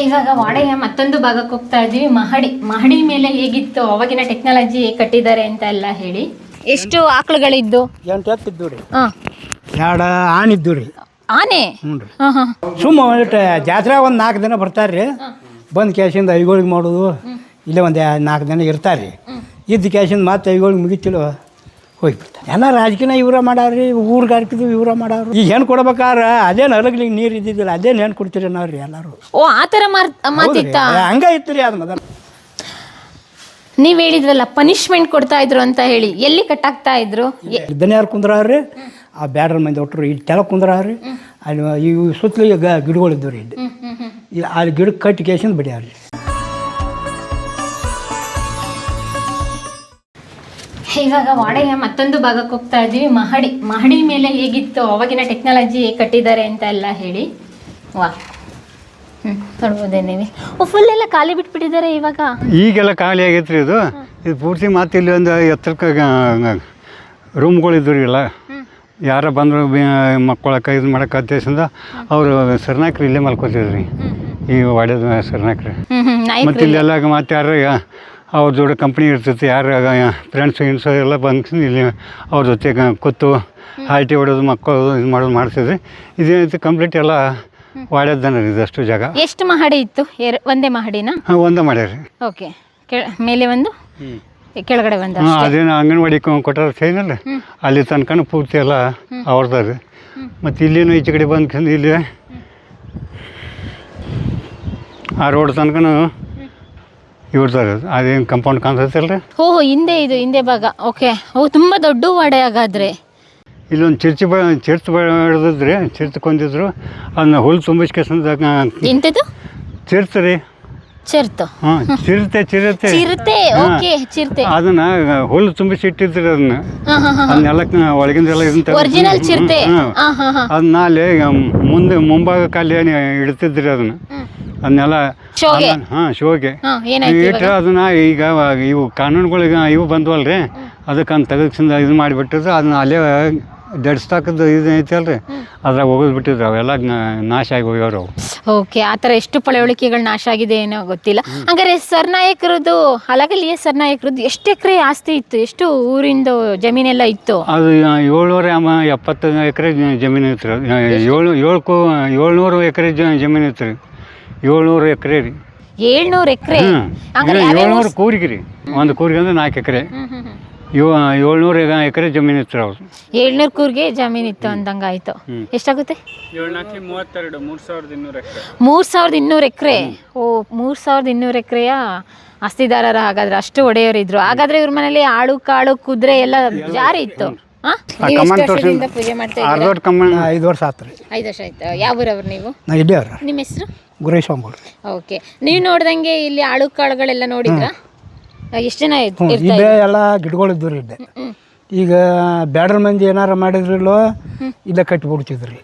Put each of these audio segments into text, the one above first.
ಇವಾಗ ವಾಡೆಯ ಮತ್ತೊಂದು ಭಾಗಕ್ಕೆ ಹೋಗ್ತಾ ಇದೀವಿ ಮಹಡಿ ಮಹಡಿ ಮೇಲೆ ಹೇಗಿತ್ತು? ಅವಾಗಿನ ಟೆಕ್ನಾಲಜಿ ಕಟ್ಟಿದ್ದಾರೆ ಅಂತ ಎಲ್ಲ ಹೇಳಿ. ಎಷ್ಟು ಆಕಳುಗಳಿದ್ದು? ಎಂಟು ಎತ್ತು ಇದ್ದು ರೀ. ಎರಡು ಆನೆ ಇದ್ದು ರೀ. ಆನೆ? ಹ್ಞೂ ರೀ. ಸುಮ್ಮ ಜಾತ್ರೆ ಒಂದು ನಾಲ್ಕು ದಿನ ಬರ್ತಾರೆ ರೀ. ಬಂದು ಕ್ಯಾಶಿಂದ ಐಗೋಳಿಗೆ ಮಾಡೋದು. ಇಲ್ಲ ಒಂದು ನಾಲ್ಕು ದಿನ ಇರ್ತಾರೆ ರೀ. ಇದ್ದ ಕ್ಯಾಶಿಂದ ಮತ್ತೆ ಐಗೋಳಿಗೆ ಮುಗಿತಿಲ್ಲ ಹೋಗ್ಬಿಡ್ತಾರೆ. ಎಲ್ಲ ರಾಜಕೀಯ ಇವರ ಮಾಡಾರ್ರಿ ಊರ್ಗಾರ್ಕಿದ್ವಿ ಇವರ ಮಾಡಾರು. ಈಗ ಏನು ಕೊಡ್ಬೇಕಾದ್ರೆ ಅದೇನು ಅಲಗ್ಲಿಗೆ ನೀರು ಇದ್ದಿದ್ದಿಲ್ಲ ಅದೇನು ಏನು ಕೊಡ್ತೀರಿ ನಾವ್ರಿ ರೀ ಎಲ್ಲರೂ. ಓ ಆ ಥರ ಮಾತಿತ್ತ? ಹಂಗ ಇತ್ತು ರೀ ಅದು ಮೊದಲು. ನೀವು ಹೇಳಿದ್ರಲ್ಲ ಪನಿಷ್ಮೆಂಟ್ ಕೊಡ್ತಾ ಇದ್ರು ಅಂತ ಹೇಳಿ. ಎಲ್ಲಿ ಕಟ್ಟಾಗ್ತಾ ಇದ್ರು? ಎ- ಇದನ್ನ ಯಾರು ಕುಂದ್ರಾರ್ರಿ? ಆ ಬ್ಯಾಡ್ರ ಮಂದಿ ಒಟ್ಟರು ಇಲ್ಲಿ ತೆಳ ಕುಂದ್ರಾರ್ರಿ. ಅಲ್ಲಿ ಇವು ಸುತ್ತಲೂ ಗಿಡಗಳು ಇದ್ದವು ರೀ ಇಲ್ಲಿ ಅಲ್ಲಿ ಗಿಡಕ್ಕೆ ಕಟ್ಟಿ ಕೇಸಿಂದ ಬಿಡ್ಯಾರ್ರಿ. ಇವಾಗ ವಾಡೆಯ ಮತ್ತೊಂದು ಭಾಗಕ್ಕೆ ಹೋಗ್ತಾ ಇದ್ದೀವಿ. ಮಹಡಿ ಮಹಡಿ ಮೇಲೆ ಹೇಗಿತ್ತು ಅವಾಗಿನ ಟೆಕ್ನಾಲಜಿ ಕಟ್ಟಿದ್ದಾರೆ ಅಂತ ಎಲ್ಲ ಹೇಳಿ. ವಾ. ಹ್ಮ್ ನೋಡ್ಬೋದೇ ನೀವೇ ಓ ಫುಲ್ ಎಲ್ಲ ಖಾಲಿ ಬಿಟ್ಬಿಟ್ಟಿದ್ದಾರೆ ಇವಾಗ. ಈಗೆಲ್ಲ ಖಾಲಿ ಆಗೈತ್ರಿ ರೀ ಇದು ಇದು ಪೂರ್ತಿ ಮತ್ತೆ ಇಲ್ಲಿ ಒಂದು ಎತ್ತರಕ್ಕೆ ರೂಮ್ಗಳು ಇದ್ರಿ ಎಲ್ಲ. ಯಾರ ಬಂದರು ಮಕ್ಕಳಕ್ಕೆ ಇದು ಮಾಡಕ್ಕೆ ಅತ್ಯಸಂದ ಅವರು ಸರ್ನಾಕ್ರಿ ಇಲ್ಲೇ ಮಲ್ಕೋತಿದ್ರಿ ಈ ವಾಡ್ಯದ ಸರ್ನಾಕ್ರಿ. ಮತ್ತು ಇಲ್ಲೆಲ್ಲ ಮತ್ತೆ ಯಾರು ಅವ್ರ ಜೋಡಿ ಕಂಪ್ನಿ ಇರ್ತೈತಿ ಯಾರು ಫ್ರೆಂಡ್ಸ್ ಗಿಂಡ್ಸ್ ಎಲ್ಲ ಬಂದು ಇಲ್ಲಿ ಅವ್ರ ಜೊತೆ ಕೂತು ಹಾಲ್ಟಿ ಹೊಡೋದು ಮಕ್ಕಳು ಇದು ಮಾಡೋದು ಮಾಡ್ತಿದ್ರಿ ಇದೇನೈತಿ ಕಂಪ್ಲೀಟ್ ಎಲ್ಲ ವಾಡ್ಯದ್ದನ ರೀ ಇದಷ್ಟು ಜಾಗ. ಎಷ್ಟು ಮಹಡಿ ಇತ್ತು? ಎರ ಒಂದೇ ಮಹಡಿನ? ಹಾಂ ಒಂದೇ ಮಾಡ್ಯಾರ ಓಕೆ. ಮೇಲೆ ಒಂದು? ಕೆಳಗಡೆ ಒಂದು ಹಾಂ ಅದೇನು ಅಂಗನವಾಡಿ ಕೊಟ್ಟಾರ ಸೈನಲ್ಲ? ಅಲ್ಲಿ ತನಕ ಪೂರ್ತಿ ಎಲ್ಲ ಅವ್ರದ್ದು ಮತ್ತು ಇಲ್ಲೇನು ಈಚೆ ಕಡೆ ಬಂದು ಇಲ್ಲಿ ಆ ರೋಡ್ ತನಕನು ಇವ್ರದ್ದು ಅದೇನು ಕಂಪೌಂಡ್ ಕಾಣಿಸ್ತೈತಲ್ಲ ರೀ ಓ ಹಿಂದೆ ಇದು ಹಿಂದೆ ಭಾಗ. ಓಕೆ ಓ ತುಂಬ ದೊಡ್ಡ ವಾಡೆ ಹಾಗಾದ್ರೆ. ಇಲ್ಲೊಂದು ಚಿರ್ಚಿ ಬ ಚಿರ್ಚ್ ಬೆಳೆದಿದ್ರಿ ಚರ್ಚ್ ಕೊಂದಿದ್ರು. ಅದನ್ನ ಹುಲ್ಲು ತುಂಬಿಸ್ಕೆಸಂದ ಎಂತದು? ಚಿರ್ಚ್ ರೀ. ಚಿರ್ತು. ಹಾಂ ಚಿರತೆ ಚಿರತೆ. ಚಿರತೆ? ಓಕೆ ಚಿರತೆ. ಅದನ್ನ ಹುಲ್ಲು ತುಂಬಿಸಿ ಇಟ್ಟಿದ್ರಿ ಅದನ್ನ ಅದನ್ನೆಲ್ಲ ಒಳಗಿಂದೆಲ್ಲ ಎಲ್ಲ ಇದಂತ ಒರಿಜಿನಲ್ ಚಿರತೆ. ಅದನ್ನ ಅಲ್ಲಿ ಮುಂದೆ ಮುಂಭಾಗ ಕಾಲಿ ಇಡ್ತಿದ್ರಿ ಅದನ್ನ. ಅದನ್ನೆಲ್ಲ ಶೋಗೆ? ಹಾಂ ಶೋಗೆ. ಹಾ ಏನಾಯ್ತು ಇಟ್ಟರೆ ಅದನ್ನ ಈಗ ಇವು ಕಾನೂನುಗಳಿಗೆ ಇವು ಬಂದ್ವಲ್ರಿ? ಅದಕ್ಕೆ ಅಂತ ತೆಗೆದ್ಸಿಂದ ಇದು ಮಾಡಿಬಿಟ್ಟಿದ್ರು. ಅದನ್ನ ಅಲ್ಲೇ ಜಡ್ಸ್ತಾಕದ್ದು ಇದು ಅಲ್ರಿ? ಅದ್ರಾಗ ಹೋಗೋದು ಬಿಟ್ಟಿದ್ರು ಅವೆಲ್ಲ ನ- ನಾಶ ಆಗಿ ಹೋಗ್ಯವ್ರು ಅವು. ಓಕೆ ಆ ಥರ ಎಷ್ಟು ಪಳವಳಿಕೆಗಳು ನಾಶ ಆಗಿದೆ ಏನೋ ಗೊತ್ತಿಲ್ಲ. ಹಂಗಾರೆ ಸರ್ನಾಯಕರದ್ದು ಹಲಗಲಿಯ ಸರ್ನಾಯಕರದ್ದು ಎಷ್ಟು ಎಕರೆ ಆಸ್ತಿ ಇತ್ತು ಎಷ್ಟು ಊರಿಂದ ಜಮೀನೆಲ್ಲ ಇತ್ತು? ಅದು ಏಳ್ನೂರ ಎಪ್ಪತ್ತು ಎಕರೆ ಜಮೀನು ಇತ್ತು. ಏಳು ಏಳು ಕೋ ಏಳ್ನೂರು ಎಕರೆ ಜಮೀನು ಐತ್ರಿ ಏಳ್ನೂರು ಎಕರೆ ರೀ. ಏಳ್ನೂರು ಎಕರೆ? ಹ್ಞೂ ಹಂಗಾರೆ ಯಾವ್ಯಾವ ಏಳ್ನೂರು ಕೂರಿಗೆ ರೀ. ಒಂದು ಕೂರಿಗೆ ಅಂದ್ರೆ ನಾಲ್ಕು ಎಕರೆ. ಇವ ಏಳ್ನೂರು ಎಕರೆ ಜಮೀನು ಇತ್ತು ಅವ್ರು ಏಳ್ನೂರು ಕೂರ್ಗೆ ಜಮೀನ್ ಇತ್ತು ಅಂದಂಗಾಯ್ತು ಎಷ್ಟಾಗುತ್ತೆ? ಮೂರ್ ಸಾವಿರದ ಇನ್ನೂರು ಎಕರೆ. ಓ ಮೂರ್ ಸಾವಿರದ ಇನ್ನೂರು ಎಕರೆಯ ಆಸ್ತಿದಾರರ ಹಾಗಾದ್ರೆ ಅಷ್ಟು ಒಡೆಯವರಿದ್ರು. ಹಾಗಾದ್ರೆ ಇವ್ರ ಮನೇಲಿ ಆಳು ಕಾಳು ಕುದುರೆ ಎಲ್ಲ ಜಾರಿ ಇತ್ತು. ಪೂಜೆ ಮಾಡ್ತಾ ಇದ್ದೀರಾ? ಅರ್ಧೋಟ್ ಕಮ್ಮಿ ಐದು ವರ್ಷ ಆತು ರೀ ಐದು ವರ್ಷ ಆಯ್ತು. ಯಾವ ಊರವ್ರು ನೀವು? ನಾ ಇಲ್ಲೇ ಅವ್ರ ನಿಮ್ಮ ಹೆಸರು? ಗುರೇಶ್ ಅಂಬೋಳು ಓಕೆ. ನೀವು ನೋಡ್ದಂಗೆ ಇಲ್ಲಿ ಆಳು ಕಾಳುಗಳೆಲ್ಲ ನೋಡಿದ್ರ? ಎಷ್ಟು ಜನ ಇದ್- ಇರ್ತಾ ಇಲ್ಲೇ ಎಲ್ಲ ಗಿಡಗಳಿದ್ದು ರೀ ಇದ್ದೆ. ಈಗ ಬ್ಯಾಡ್ರ ಮಂದಿ ಏನಾರ ಮಾಡಿದ್ರಿಲ್ಲೋ ಇಲ್ಲ ಕಟ್ಟಿ ಬಿಡ್ತಿದ್ರಿ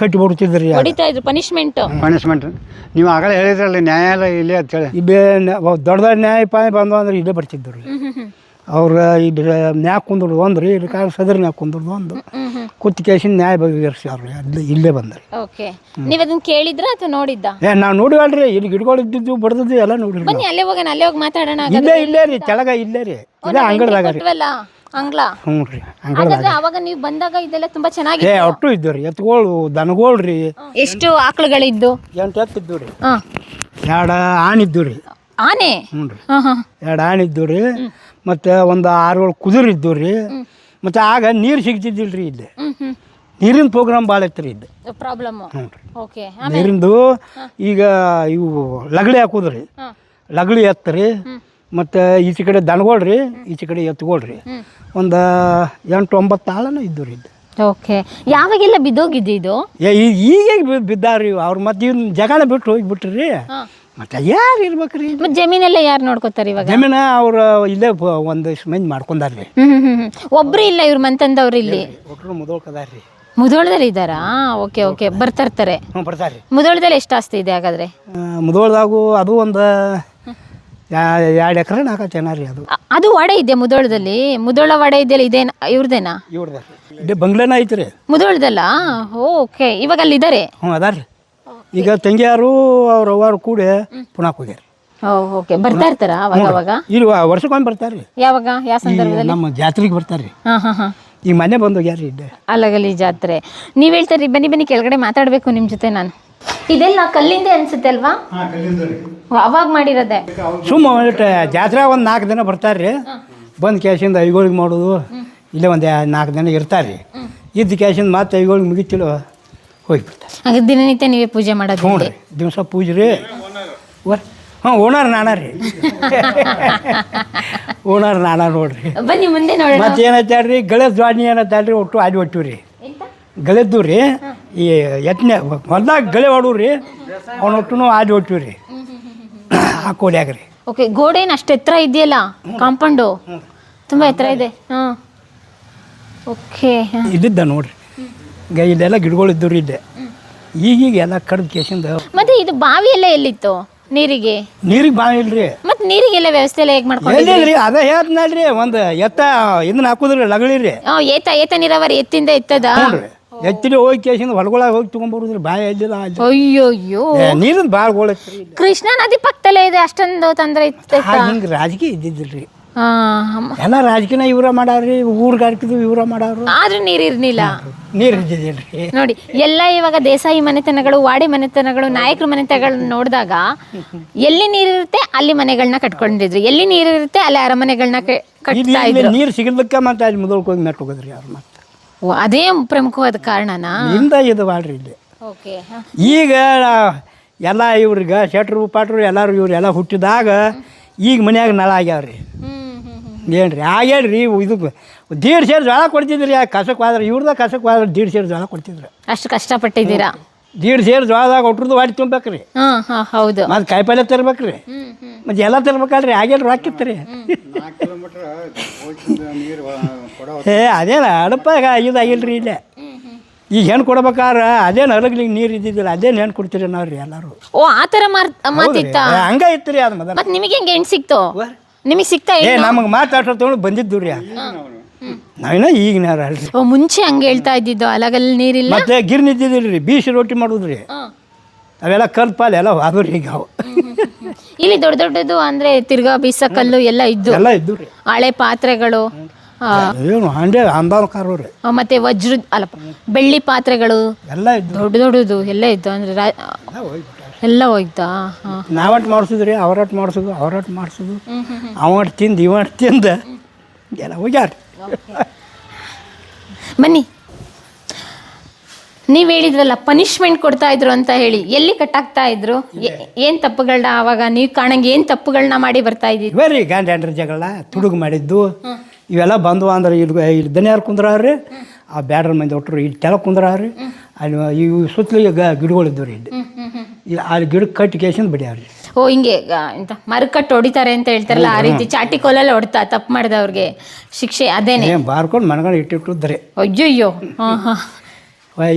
ಕಟ್ಟಿ ಬಿಡ್ತಿದ್ರಿ ಹೊಡಿತಾ ಇದ್ರು? ಪನಿಷ್ಮೆಂಟ್ ಪನಿಷ್ಮೆಂಟ್ ನೀವು ಆಗಲೇ ಹೇಳಿದ್ರಲ್ಲ ನ್ಯಾಯಾಲಯ ಇಲ್ಲೇ ಅಂತೇಳಿ ಇಲ್ಲೇ ನ್ಯಾ- ದೊಡ್ಡ ದೊಡ್ಡ ನ್ಯಾಯಪ್ಪ ಬಂದ್ವ ಬಂದು ಅಂದ್ರೆ ಇಲ್ಲೇ ಬರ್ತಿದ್ರು ರೀ ಅವ್ರ ಇದ್ರ ನ್ಯಾಯ ಕುಂದ್ರದು ಒಂದು ರೀ ಇಲ್ಲಿ ಕಾಲ ಸದರ್ ನ್ಯಾಕ್ ಕುಂದ್ರದು ಒಂದು. ಕುತ್ತಿ ಕೇಸಿನ ನ್ಯಾಯ ಬಗೆಹರಿಸಿ ಅವ್ರು ಅಲ್ಲಿ ಇಲ್ಲೇ ಬಂದ್ರಿ. ಓಕೆ. ನೀವ್ ಅದನ್ನ ಕೇಳಿದ್ರ ಅಥವಾ ನೋಡಿದ್ದ? ಏ ನಾವು ನೋಡಿವಲ್ರಿ ಇಲ್ಲಿ ಗಿಡಗಳು ಇದ್ದಿದ್ದು ಬಡ್ದದ್ದು ಎಲ್ಲ ನೋಡಿರಿ ಬನ್ನಿ ಅಲ್ಲೇ ಹೋಗೋಣ ಅಲ್ಲೇ ಹೋಗಿ ಮಾತಾಡೋಣ ಇಲ್ಲೇ ಇಲ್ಲೇ ರೀ ಕೆಳಗ ಇಲ್ಲೇ ರೀ. ಇದೇ ಅಂಗಳದಾಗ ರೀ. ಕೊಟ್ವಲ್ಲ? ಅಂಗ್ಲ ಹ್ಞೂ ರೀ ಅಂಗಳದಾಗ ಹಾಗಾದ್ರೆ ಅವಾಗ ನೀವು ಬಂದಾಗ ಇದೆಲ್ಲ ತುಂಬಾ ಚೆನ್ನಾಗಿ ಏ ಅಟ್ಟು ಇದ್ದು ರೀ ಎತ್ತುಗಳು ದನಗಳು ರೀ. ಎಷ್ಟು ಆಕಳುಗಳಿದ್ದು? ಎಂಟು ಎತ್ತು ಇದ್ದು ರೀ. ಹಾ. ಎರಡು ಆನೆ ಇದ್ದು ರೀ. ಆನೆ? ಹ್ಞೂ ರೀ. ಎರಡು ಆನೆ ಇದ್ದು ರೀ. ಮತ್ತು ಒಂದು ಆರು ಏಳು ಕುದುರೆ ಇದ್ದವು ರೀ ಮತ್ತು ಆಗ ನೀರು ಸಿಗ್ತಿದ್ದಿಲ್ಲ ರೀ ಇಲ್ಲಿ ನೀರಿನ ಪ್ರೋಗ್ರಾಮ್ ಭಾಳ ಇತ್ತು ರೀ ಇಲ್ಲಿ. ಪ್ರಾಬ್ಲಮ್ ಹ್ಞೂ ರೀ. ಓಕೆ ನೀರಿಂದು ಈಗ ಇವು ಲಗಳಿ ಹಾಕೋದು ರೀ. ಲಗಳಿ ಎತ್ತು ರೀ ಮತ್ತು ಈಚೆ ಕಡೆ ದನಗಳು ರೀ ಈಚೆ ಕಡೆ ಎತ್ಕೊಳ್ರಿ ಒಂದು ಎಂಟು ಒಂಬತ್ತು ಆಳನೂ ಇದ್ದು ರೀ ಇದು ಓಕೆ ಯಾವಾಗೆಲ್ಲ ಬಿದ್ದೋಗಿದ್ದು ಇದು? ಏ ಈ- ಈಗ ಬಿದ್ದಾರ್ರಿ ಅವ್ರು ಮತ್ತೆ ಜಗಾನ ಬಿಟ್ಟು ಹೋಗಿಬಿಟ್ರಿ. ಮತ್ತೆ ಯಾರು ಇರ್ಬೇಕ್ರಿ? ಮತ್ತೆ ಜಮೀನೆಲ್ಲ ಯಾರು ನೋಡ್ಕೊತಾರೆ ಇವಾಗ? ಜಮೀನ ಅವ್ರು ಇಲ್ಲೇ ಒಂದಿಷ್ಟು ಮಂದಿ ಮಾಡ್ಕೊಂಡಾರ್ರಿ. ಹ್ಮ್ ಹ್ಮ್. ಒಬ್ರು ಇಲ್ಲ ಇವ್ರ ಮಂತಂದವ್ರು ಇಲ್ಲಿ. ಒಟ್ರು ಮುದೋಳ್ಕದಾರ್ರಿ ಮುಧೋಳದಲ್ಲಿ ಇದ್ದಾರಾ? Okay okay. ಬರ್ತಾರೆ ಹ್ಞೂ ಬರ್ತಾರ್ರಿ. ಮುಧೋಳದಲ್ಲಿ ಎಷ್ಟು ಆಸ್ತಿ ಇದೆ ಹಾಗಾದ್ರೆ? ಮುದೋಳ್ದಾಗು ಅದು ಒಂದು ಎರಡು ಎಕರೆ ನಾಲ್ಕು ಜನ ರೀ ಅದು. ಅ- ಅದು ವಡೆ ಇದೆ ಮುಧೋಳದಲ್ಲಿ ಮುದೋಳ ವಡೆ ಇದೆಯಲ್ಲ ಇದೇನ? ಇವ್ರದೇನಾ? ಇವ್ರದ ಬಂಗ್ಲೆನ ಐತ್ರಿ. ಮುಧೋಳದಲ್ಲ ಓಕೆ. ಇವಾಗ ಅಲ್ಲಿ ಇದ್ದಾರೆ ಹ್ಞೂ ಅದಾರ್ರಿ. ಈಗ ತಂಗಿಯಾರು ಅವ್ರ ಅವ್ವಾರು ಕೂಡಿ ಪುನಃ ಹೋಗ್ಯಾರ. ಓಕೆ. ಬರ್ತಾ ಇರ್ತಾರ ಅವಾಗ ಅವಾಗ? ಇಲ್ಲಿ ವರ್ಷಕ್ಕೊಮ್ಮೆ ಬರ್ತಾರೆ. ರೀ ಯಾವಾಗ? ಯಾವ ಸಂದರ್ಭದಲ್ಲಿ? ನಮ್ಮ ಜಾತ್ರೆಗೆ ಬರ್ತಾರೆ. ರೀ ಹಾ ಹಾ ಹಾ. ಈಗ ಮನೆ ಬಂದು ಹೋಗ್ಯಾರ ಇದ್ದೆ. ಅಲಗಲಿ ಜಾತ್ರೆ. ನೀವು ಹೇಳ್ತಾರಿ ಬನ್ನಿ ಬನ್ನಿ ಕೆಳಗಡೆ ಮಾತಾಡಬೇಕು ನಿಮ್ಮ ಜೊತೆ ನಾನು. ಇದೆಲ್ಲ ಕಲ್ಲಿಂದ ಅನ್ಸುತ್ತೆ ಅಲ್ವಾ? ಅವಾಗ ಮಾಡಿರೋದೆ. ಸುಮ್ಮ ಒಂದಿಟ್ಟು ಜಾತ್ರೆ ಒಂದು ನಾಲ್ಕು ದಿನ ಬರ್ತಾರೆ ರೀ ಬಂದು ಕ್ಯಾಶಿಂದ ಐಗೋಳಿಗೆ ಮಾಡೋದು. ಇಲ್ಲ ಒಂದು ನಾಲ್ಕು ದಿನ ಇರ್ತಾರೆ ರೀ ಇದ್ದ ಕ್ಯಾಶಿಂದ ಮತ್ತೆ ಐಗೋಳಿಗೆ ಮುಗಿತಿಲ್ಲ ಹೋಗಿಬಿಡ್ತಾರೆ. ದಿನನಿತ್ಯ ನೀವೇ ಪೂಜೆ ಮಾಡೋದು ಹ್ಞೂ ರೀ ದಿವಸ ಪೂಜೆ ರೀ. ಹಾಂ ಓನರ್ ನಾನ ರೀ. ಓನರ್ ನಾನ ನೋಡ್ರಿ. ಬನ್ನಿ ಮುಂದೆ ನೋಡೋಣ. ಮತ್ತೆ ಏನತ್ತಾಳ್ರಿ ಗಳದ್ ಜ್ವಾನಿ ಏನೈತೆ ರೀ ಒಟ್ಟು ಆಡಿ ಒಟ್ಟು ರೀ. ಗಳದ್ದು ರೀ ಈ ಯತ್ನೆ ಹೊಲ್ದಾಗ ಗಳೆ ಹೊಡವು ರೀ ಅವನ ಒಟ್ಟು ಆಡಿ ಒಟ್ಟು ರೀ. ಆ ಕೋಡ್ಯಾಗ ರೀ. ಓಕೆ ಗೋಡೆನ್ ಅಷ್ಟು ಎತ್ತರ ಇದೆಯಲ್ಲ ಕಾಂಪೌಂಡು? ತುಂಬ ಎತ್ತರ ಇದೆ. ಹಾಂ ಓಕೆ ಇದ್ದಿದ್ದ ನೋಡ್ರಿ. ಈಗ ಇಲ್ಲೆಲ್ಲ ಗಿಡಗಳು ರೀ ಇದ್ದೆ. ಈಗೀಗ ಎಲ್ಲ ಕಡ್ದು ಕೇಸಿಂದ ಮತ್ತೆ ಇದು ಬಾವಿ ಎಲ್ಲ ಎಲ್ಲಿತ್ತು ನೀರಿಗೆ? ನೀರಿಗೆ ಬಾವಿ ಇಲ್ರಿ. ಮತ್ತೆ ನೀರಿಗೆಲ್ಲ ವ್ಯವಸ್ಥೆ ಎಲ್ಲ ಹೇಗೆ ಮಾಡ್ಕೊಂಡಿದ್ರಿ ಎಲ್ಲಿದ್ರಿ ಅದೇ ಹೇಳ್ತೀನಲ್ರಿ ಒಂದು ಎತ್ತ ಇದನ್ನ ಹಾಕುದ್ರಿ ಲಗಳಿ ರೀ. ಆ, ಏತ ಏತ ನೀರಾವರಿ ಎತ್ತಿಂದ ಎತ್ತದ? ಎತ್ತಿ ಹೋಗಿ ಕೇಸಿಂದ ಹೊಲಗೊಳಗೆ ಹೋಗಿ ತಗೊಂಡ್ಬರುದ್ರಿ ಎಲ್ಲಿಲ್ಲ ಅಲ್ಲಿ. ಅಯ್ಯೋ ಅಯ್ಯೋ ನೀರಿನ ಭಾಳ ಗೋಳ ಕೃಷ್ಣಾ ನದಿ ಪಕ್ಕದಲ್ಲೇ ಇದೆ ಅಷ್ಟೊಂದು ತೊಂದರೆ ಇತ್ತು ಹಿಂಗೆ ರಾಜಕೀಯ ಇದ್ದಿದ್ದಿಲ್ರಿ. ಎಲ್ಲ ರಾಜಕೀಯ ಇವರ ಮಾಡಾರ್ರಿ ಊರ್ಗಾರಿಕೆದು ಇವರ ಮಾಡಾರು ಆದ್ರೂ ನೀರು ಇರ್ಲಿಲ್ಲ ನೀರು ಇದ್ದಿದ್ದಿಲ್ರಿ. ನೋಡಿ ಎಲ್ಲ ಇವಾಗ ದೇಸಾಯಿ ಮನೆತನಗಳು ವಾಡಿ ಮನೆತನಗಳು ನಾಯಕರು ಮನೆತನಗಳನ್ನ ನೋಡಿದಾಗ ಎಲ್ಲಿ ನೀರಿರುತ್ತೆ ಅಲ್ಲಿ ಮನೆಗಳನ್ನ ಕಟ್ಕೊಂಡಿದ್ರು. ಎಲ್ಲಿ ನೀರಿರುತ್ತೆ ಅಲ್ಲಿ ಅರಮನೆಗಳನ್ನ ಕ- ಕಟ್ತಾ ಇದ್ರು. ನೀರು ಸಿಗಲಿಕ್ಕೆ ಮತ್ತೆ ಅಲ್ಲಿ ಮೊದಲು ಹೋಗಿ ಮೆಟ್ಟು ಹೋಗೋದ್ರಿ ಅವ್ರು ಮತ್ತೆ? ಓ, ಅದೇ ಪ್ರಮುಖವಾದ ಕಾರಣನಾ? ಇಂದ ಇದು ಬಾಳ್ರಿ ಇಲ್ಲಿ. ಓಕೆ ಈಗ ಎಲ್ಲ ಇವ್ರಿಗೆ ಶೆಟ್ರು ಪಾಟ್ರು ಎಲ್ಲರೂ ಇವ್ರು ಎಲ್ಲ ಹುಟ್ಟಿದಾಗ ಈಗ ಮನ್ಯಾಗ ನಳ ಆಗ್ಯಾವ್ರಿ. ಏನ್ರಿ? ರೀ ಇದು ದೀಡ್ ಸೇರು ಜೋಳ ಕೊಡ್ತಿದ್ರಿ ಆ ಕಸಕ್ಕೆ ಹೋದ್ರೆ ಇವ್ರದ ಕಸಕ್ಕೆ ಹೋದ್ರೆ ದೀಡ್ ಸೇರಿ ಜ್ವಾಳ ಕೊಡ್ತಿದ್ರು. ಅಷ್ಟು ಕಷ್ಟಪಟ್ಟಿದ್ದೀರಾ? ದೀಡ್ ಸೇರಿ ಜೋಳದಾಗ ಒಟ್ರದ್ದು ವಾಡಿ ತುಂಬೇಕ್ರಿ. ಹಾ ಹಾ ಹೌದು. ಮತ್ತು ಕಾಯಿಪಲ್ಲೆ ತರ್ಬೇಕ್ರಿ. ಮತ್ತು ಎಲ್ಲ ತರ್ಬೇಕಲ್ರಿ ಆಗ್ಯಾಡ್ರಿ ರೀ ಏ ಅದೇನ ಅಡಪಾಗ ಇದಾಗಿಲ್ರಿ ಇಲ್ಲೇ. ಈಗ ಹೆಣ್ಣು ಕೊಡ್ಬೇಕಾರ ಅದೇನು ಅರಗ್ಲಿಗೆ ನೀರು ಇದ್ದಿದ್ದಿಲ್ಲ ಅದೇನು ಹೆಣ್ಣು ಕೊಡ್ತೀರಿ ನಾವು ರೀ ಎಲ್ಲರೂ. ಓ ಆ ಥರ ಮಾರ್ ಮಾತಿತ್ತ? ಹಂಗ ಇತ್ತು ರೀ ಅದು ಮೊದಲು. ಮತ್ತೆ ನಿಮಗೆ ಹೆಂಗೆ ಹೆಣ್ಣು ಸಿಕ್ತು? ನಿಮಗೆ ಸಿಗ್ತಾ ಏ? ನಮಗೆ ಮಾತಾಡ್ಸೋ ತಗೊಂಡು ಬಂದಿದ್ದು ರೀ ನಾವಿನ ಈಗಿನ ಅಲ್ರಿ? ಓ ಮುಂಚೆ ಹಂಗೆ ಹೇಳ್ತಾ ಇದ್ದಿದ್ದು ಅಲಗಲ್ಲಿ ನೀರಿಲ್ಲ? ಮತ್ತೆ ಗಿರ್ನಿ ಇದ್ದಿದ್ದಿಲ್ಲ ರೀ ಬೀಸಿ ರೊಟ್ಟಿ ಮಾಡೋದ್ರಿ. ಅವೆಲ್ಲ ಕಲ್ ಪಾಲ್ ಎಲ್ಲ ರೀ ಈಗ ಅವು. ಇಲ್ಲಿ ದೊಡ್ಡ ದೊಡ್ಡದು ಅಂದ್ರೆ ತಿರ್ಗಾ ಬೀಸ ಕಲ್ಲು ಎಲ್ಲ ಇದ್ದು. ಎಲ್ಲ ಇದ್ದು ರೀ ಹಳೆ ಪಾತ್ರೆಗಳು ಆ, ಏನು ಹಂಡೆ ಅಂದಾವ ಕಾರು ರೀ ಆ, ಮತ್ತೆ ವಜ್ರ ಅಲ್ಲಪ್ಪ ಬೆಳ್ಳಿ ಪಾತ್ರೆಗಳು. ಎಲ್ಲ ಇದ್ದು ದೊಡ್ಡ ದೊಡ್ಡದು ಎಲ್ಲ ಇದ್ದು ಅಂದ್ರೆ ರಾ- ಎಲ್ಲ ಹೋಯ್ತಾ. ಹಾ. ನಾವಟ್ ಮಾಡಿಸಿದ್ರಿ ಅವರಟ್ ಮಾಡಿಸೋದು ಅವರಟ್ ಮಾಡಿಸೋದು. ಅವಟ್ ತಿಂದು ಇವಟ್ ತಿಂದು. ಎಲ್ಲ ಹೋಗ್ಯಾರ. ಬನ್ನಿ. ನೀವು ಹೇಳಿದ್ರಲ್ಲ ಪನಿಷ್ಮೆಂಟ್ ಕೊಡ್ತಾ ಇದ್ರು ಅಂತ ಹೇಳಿ ಎಲ್ಲಿ ಕಟ್ಟಾಕ್ತಾ ಇದ್ರು? ಏನ್ ತಪ್ಪುಗಳನ್ನ ಅವಾಗ ನೀವು ಕಾಣಂಗೆ ಏನ್ ತಪ್ಪುಗಳನ್ನ ಮಾಡಿ ಬರ್ತಾ ಇದ್ದೀವಿ ಬರ್ರಿ ಗಾಂಧಿ ಅಂಡ್ರ ಜಗಳ ತುಡುಗು ಮಾಡಿದ್ದು. ಇವೆಲ್ಲ ಬಂದು ಅಂದ್ರೆ ಇಲ್ಲಿ ಇಲ್ಲಿ ದನಿಯಾರು ಆ ಬ್ಯಾಡ್ರ ಮಂದಿ ಒಟ್ಟರು ಇಲ್ಲಿ ತೆಲ ಕುಂದ್ರಿ ಅಲ್ಲಿ ಇವು ಸುತ್ತಲೂ ಈಗ ಗಿಡಗಳಿದ್ದು ರೀ ಇಲ್ಲಿ ಅಲ್ಲಿ ಗಿಡಕ್ಕೆ ಕಟ್ಟಿ ಕೇಸಿಂದ ಬಿಡ್ಯಾವ್ರಿ. ಓ ಹಿಂಗೆ ಆ, ಎಂತ ಮರಕಟ್ಟು ಹೊಡಿತಾರೆ ಅಂತ ಹೇಳ್ತಾರಲ್ಲ ಆ ರೀತಿ ಚಾಟಿ ಕೋಲಲ್ಲಿ ಹೊಡ್ತಾ ತಪ್ಪು ಮಾಡಿದವ್ರಿಗೆ ಶಿಕ್ಷೆ ಅದೇನೆ. ಏನು ಬಾರ್ಕೊಂಡು ಮನಗಂಡು ಇಟ್ಟಿಟ್ಟಿದ್ರೆ ಅಯ್ಯಯ್ಯೋ ಹಾಂ ಹಾಂ.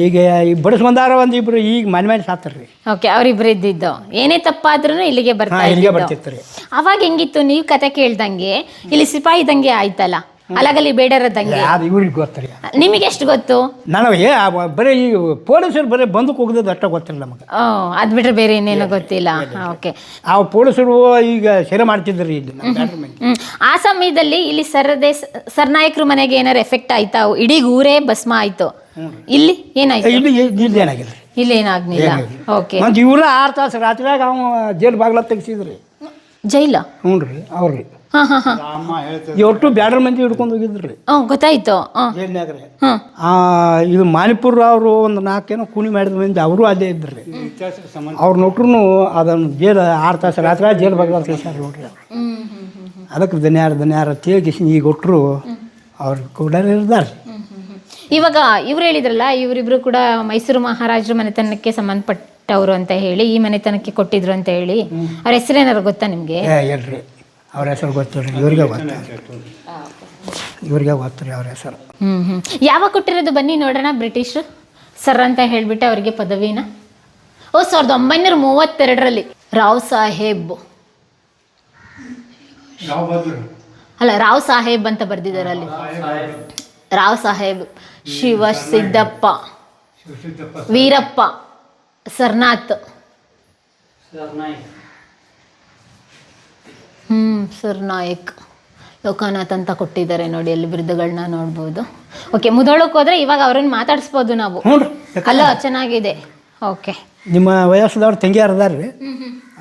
ಈಗ ಈ ಬಡಿಸ್ಕೊಂಡಾರ ಒಂದು ಇಬ್ರು ಈಗ ಮನೆ ಮೇಲೆ ಸಾತ್ರಿ ಓಕೆ ಅವ್ರಿಬ್ರು ಇದ್ದಿದ್ದು. ಏನೇ ತಪ್ಪಾದ್ರೂ ಇಲ್ಲಿಗೆ ಬರ್ತಾ ಹಾಂ ಇಲ್ಲಿಗೆ ಇದ್ದಿದ್ದು. ಬರ್ತಿತ್ತು ರೀ ಅವಾಗ ಹೆಂಗಿತ್ತು ನೀವು ಕತೆ ಕೇಳ್ದಂಗೆ ಇಲ್ಲಿ ಸಿಪಾಯಿ ಇದ್ದಂಗೆ ಆಯ್ತಲ್ಲ? ಅಲಗಲ್ಲಿ ಬೇಡರದಂಗೆ ಯಾರು ಇವ್ರಿಗೆ ಗೊತ್ತಿಲ್ಲ ನಿಮಗೆ ಎಷ್ಟು ಗೊತ್ತು? ನನಗೆ ಬರೀ ಈ ಪೊಲೀಸರು ಬರೀ ಬಂದಕ್ಕೆ ಹೋಗಿದ್ದು ಅಷ್ಟ ಗೊತ್ತಿಲ್ಲ ನಮಗೆ. ಓ ಅದ್ ಬಿಟ್ರೆ ಬೇರೆ ಇನ್ನೇನು ಗೊತ್ತಿಲ್ಲ. ಓಕೆ. ಆ ಪೊಲೀಸರು ಈಗ ಸೆರೆ ಮಾಡ್ತಿದ್ರಿ ಇಲ್ಲಿ ನಮ್ಮ. ಹ್ಮ್ ಆ ಸಮಯದಲ್ಲಿ ಇಲ್ಲಿ ಸರ್ದೇ ಸರ್ನಾಯಕರು ಮನೆಗೆ ಏನಾರು ಎಫೆಕ್ಟ್ ಆಯ್ತಾ? ಇಡೀ ಊರೇ ಭಸ್ಮ ಆಯ್ತು. ಇಲ್ಲಿ ಏನಾಯ್ತು? ಇಲ್ಲಿ ಇಲ್ಲಿ ಏನಾಗಿಲ್ಲ ಇಲ್ಲಿ ಏನಾಗ್ಲಿಲ್ಲ. ಓಕೆ. ಮತ್ತೆ ಇವರು ಆರು ತಾಸು ರಾತ್ರಿಯಾಗ ಅವ ಜೇಲ್ ಬಾಗ್ಲ ತೆಗ್ಸಿದ್ರಿ. ಜೈಲ? ಹ್ಞೂ ರೀ ಅವ್ರಿ ಹಾ ಹಾ ಹಾ. ಈ ಒಟ್ಟು ಬ್ಯಾಡ್ರ ಮಂದಿ ಹಿಡ್ಕೊಂಡು ಹೋಗಿದ್ರಿ ಹ್ಞೂ ಗೊತ್ತಾಯ್ತು. ಹಾಂ ಆ, ಇದು ಮಾಣಿಪುರ ಅವರು ಒಂದು ನಾಲ್ಕೇನೋ ಕೂಲಿ ಮಾಡಿದ ಮಂದಿ ಅವರು ಅದೇ ಇದ್ರಿ ಅವ್ರ ನೋಟ್ರು ಅದನ್ನು ಜೇಲ್ ಆರು ತಾಸು ರಾತ್ರಿ ಜೇಲ್ ಬಗ್ಗೆ ನೋಡ್ರಿ ಅದಕ್ಕೆ ಧನ್ಯಾರ ಧನ್ಯಾರ ತೇಗಿಸಿ ಈಗ ಕೊಟ್ಟರು ಅವ್ರು ಕೂಡ ಇರ್ದಾರೆ ಇವಾಗ ಇವ್ರು ಹೇಳಿದ್ರಲ್ಲ ಇವರಿಬ್ರು ಕೂಡ ಮೈಸೂರು ಮಹಾರಾಜರ ಮನೆತನಕ್ಕೆ ಸಂಬಂಧಪಟ್ಟವರು ಅಂತ ಹೇಳಿ ಈ ಮನೆತನಕ್ಕೆ ಕೊಟ್ಟಿದ್ರು ಅಂತ ಹೇಳಿ ಅವ್ರ ಹೆಸರೇನಾರು ಗೊತ್ತಾ ನಿಮ್ಗೆ? ಹೇಳ್ರಿ. ಅವ್ರ ಹೆಸರು ಗೊತ್ತಿಲ್ಲ ಇವ್ರಿಗೆ ಗೊತ್ತ. ಇವ್ರಿಗೆ ಗೊತ್ತು ರೀ ಅವ್ರ ಹೆಸರು. ಹ್ಮ್ ಹ್ಮ್. ಯಾವಾಗ ಕೊಟ್ಟಿರೋದು ಬನ್ನಿ ನೋಡೋಣ ಬ್ರಿಟಿಷರು. ಸರ್ ಅಂತ ಹೇಳ್ಬಿಟ್ಟೆ ಅವರಿಗೆ ಪದವಿನ. ಓ ಸಾವಿರದ ಒಂಬೈನೂರ ಮೂವತ್ತೆರಡರಲ್ಲಿ ರಾವ್ ಸಾಹೇಬ್. ಅಲ್ಲ ರಾವ್ ಸಾಹೇಬ್ ಅಂತ ಬರ್ದಿದ್ದಾರೆ ಅಲ್ಲಿ ರಾವ್ ಸಾಹೇಬ್. ಶಿವ ಸಿದ್ದಪ್ಪ ವೀರಪ್ಪ. ಸರ್ನಾಥ್. ಹ್ಞೂ ಸರ್ನಾಯಕ್. ಲೋಕನಾಥ್ ಅಂತ ಕೊಟ್ಟಿದ್ದಾರೆ ನೋಡಿ ಅಲ್ಲಿ ಬಿರುದುಗಳನ್ನ ನೋಡ್ಬೋದು. ಓಕೆ ಮುದೋಳಕ್ಕೆ ಹೋದ್ರೆ ಇವಾಗ ಅವ್ರನ್ನ ಮಾತಾಡಿಸ್ಬೋದು ನಾವು. ಅಲ್ಲ ಚೆನ್ನಾಗಿದೆ. ಓಕೆ ನಿಮ್ಮ ವಯಸ್ಸದವ್ರು ತಂಗಿಯಾರು ಅದಾರ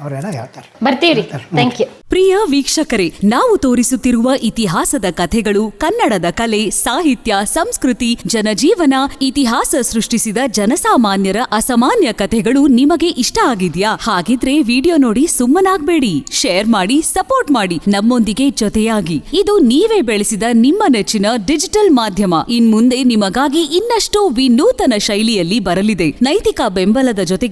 ಅವರೆಲ್ಲ ಹೇಳ್ತಾರೆ. ಬರ್ತೀವಿ ಥ್ಯಾಂಕ್ ಯು ಪ್ರಿಯ ವೀಕ್ಷಕರೇ ನಾವು ತೋರಿಸುತ್ತಿರುವ ಇತಿಹಾಸದ ಕಥೆಗಳು ಕನ್ನಡದ ಕಲೆ ಸಾಹಿತ್ಯ ಸಂಸ್ಕೃತಿ ಜನಜೀವನ ಇತಿಹಾಸ ಸೃಷ್ಟಿಸಿದ ಜನಸಾಮಾನ್ಯರ ಅಸಾಮಾನ್ಯ ಕಥೆಗಳು ನಿಮಗೆ ಇಷ್ಟ ಆಗಿದ್ಯಾ? ಹಾಗಿದ್ರೆ ವಿಡಿಯೋ ನೋಡಿ ಸುಮ್ಮನಾಗ್ಬೇಡಿ. ಶೇರ್ ಮಾಡಿ ಸಪೋರ್ಟ್ ಮಾಡಿ. ನಮ್ಮೊಂದಿಗೆ ಜೊತೆಯಾಗಿ. ಇದು ನೀವೇ ಬೆಳೆಸಿದ ನಿಮ್ಮ ನೆಚ್ಚಿನ ಡಿಜಿಟಲ್ ಮಾಧ್ಯಮ. ಇನ್ಮುಂದೆ ನಿಮಗಾಗಿ ಇನ್ನಷ್ಟು ವಿನೂತನ ಶೈಲಿಯಲ್ಲಿ ಬರಲಿದೆ. ನೈತಿಕ ಬೆಂಬಲದ ಜೊತೆಗೆ